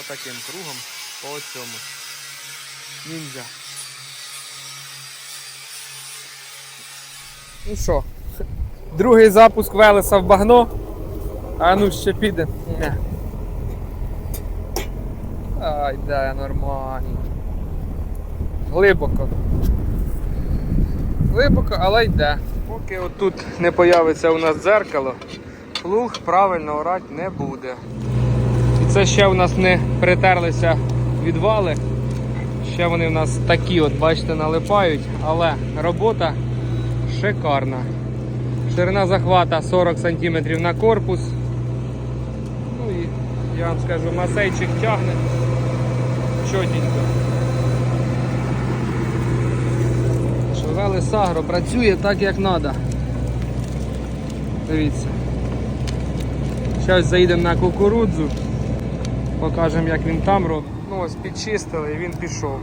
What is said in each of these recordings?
отаким кругом по цьому. Ніндзя. Ну що, другий запуск Велеса в багно. А ну ще піде. Ай, да, нормально. Глибоко. Глибоко, але йде. Поки отут не появиться у нас дзеркало, плуг правильно орати не буде. Це ще у нас не притерлися відвали. Ще вони у нас такі, от, бачите, налипають, але робота шикарна. Ширина захвата 40 см на корпус. Ну і я вам скажу, масейчик тягне чотенько. Шевели Сагро працює так, як треба. Дивіться. Зараз заїдемо на кукурудзу, покажемо, як він там робить. Ну ось підчистили і він пішов,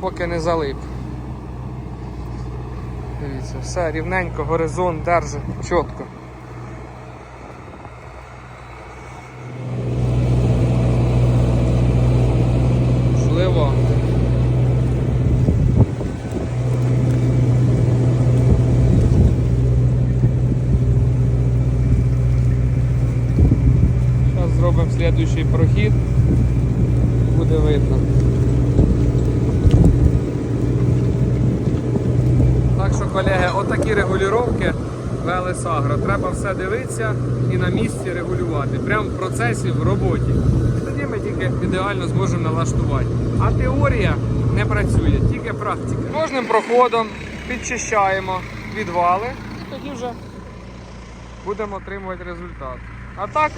поки не залип. Дивіться, все рівненько, горизонт держить чітко. Зробимо слідуючий прохід. Буде видно. Так що, колеги, отакі регулювання Велесагро. Треба все дивитися і на місці регулювати. Прямо в процесі, в роботі. І тоді ми тільки ідеально зможемо налаштувати. А теорія не працює, тільки практика. Кожним проходом підчищаємо відвали і тоді вже будемо отримувати результат. А так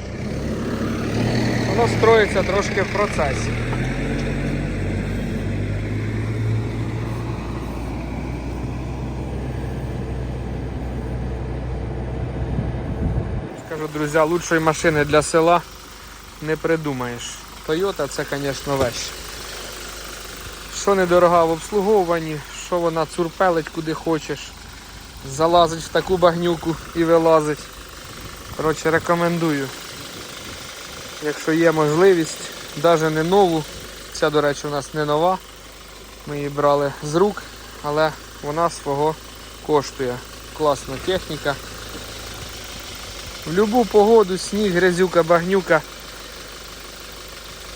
воно строїться трошки в процесі. Скажу, друзі, лучшої машини для села не придумаєш. Toyota це, звісно, вещь. Що недорога в обслуговуванні, що вона цурпелить куди хочеш, залазить в таку багнюку і вилазить. Коротше, рекомендую. Якщо є можливість, навіть не нову. Ця, до речі, у нас не нова. Ми її брали з рук, але вона свого коштує. Класна техніка. В любу погоду, сніг, грязюка, багнюка.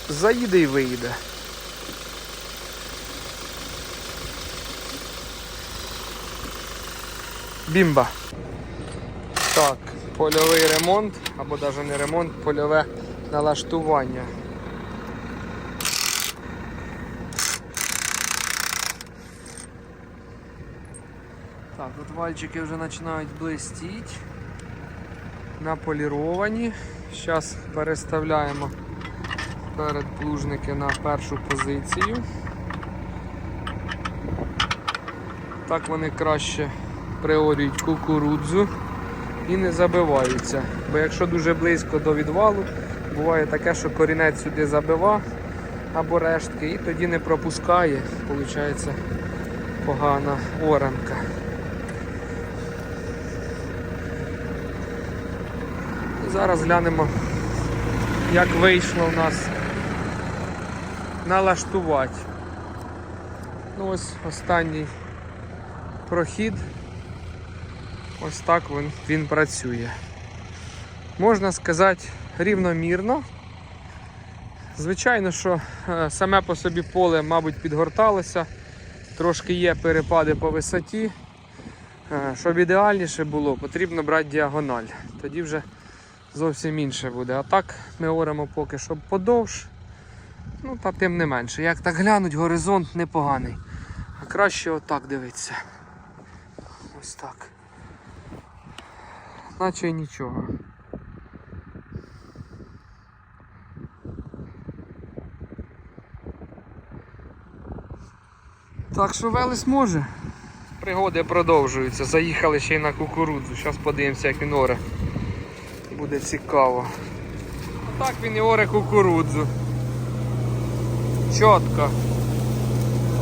Заїде і виїде. Бімба. Так, польовий ремонт, або навіть не ремонт, польове налаштування. Так, от вальчики вже починають блистіти. Наполіровані. Зараз переставляємо передплужники на першу позицію. Так вони краще приорюють кукурудзу і не забиваються. Бо якщо дуже близько до відвалу, буває таке, що корінець сюди забива або рештки і тоді не пропускає, виходить погана оранка. Зараз глянемо, як вийшло в нас налаштувати. Ну ось останній прохід. Ось так він, він працює. Можна сказати рівномірно. Звичайно, що е, саме по собі поле, мабуть, підгорталося, трошки є перепади по висоті. Е, Щоб ідеальніше було, потрібно брати діагональ. Тоді вже зовсім інше буде. А так ми оремо поки що подовж. Ну, та тим не менше. Як так глянуть, горизонт непоганий. А краще отак дивитися. Ось так. Наче нічого. Так що Велес може. Пригоди продовжуються. Заїхали ще й на кукурудзу. Зараз подивимося, як він оре. Буде цікаво. Так він і оре кукурудзу. Чітко.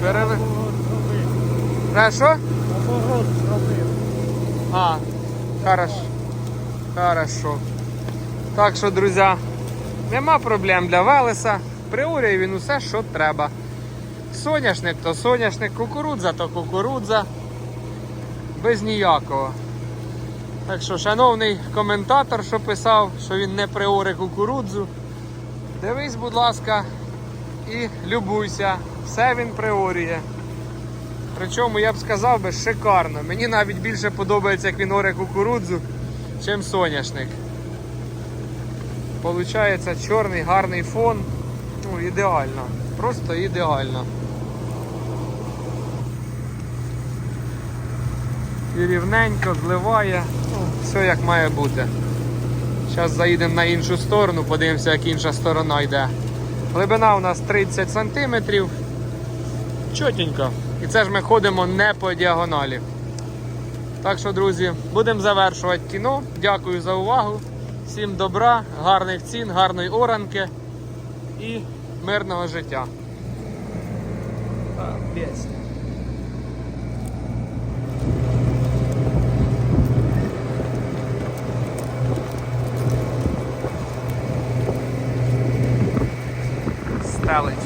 Переви... Е, що? Зробив. А, хорошо. Хорошо. Так що, друзі, нема проблем для Велеса. Приорює він усе, що треба. Соняшник то соняшник, кукурудза то кукурудза. Без ніякого. Так що, шановний коментатор, що писав, що він не приоре кукурудзу, дивись, будь ласка, і любуйся. Все він приорює. Причому я б сказав би шикарно. Мені навіть більше подобається, як він оре кукурудзу, чим соняшник. Получається чорний гарний фон. Ну, ідеально. Просто ідеально. І рівненько зливає. Ну, все як має бути. Зараз заїдемо на іншу сторону, подивимося, як інша сторона йде. Глибина у нас 30 см. Чотенько. І це ж ми ходимо не по діагоналі. Так що, друзі, будемо завершувати кіно. Дякую за увагу. Всім добра, гарних цін, гарної оранки і мирного життя. Так.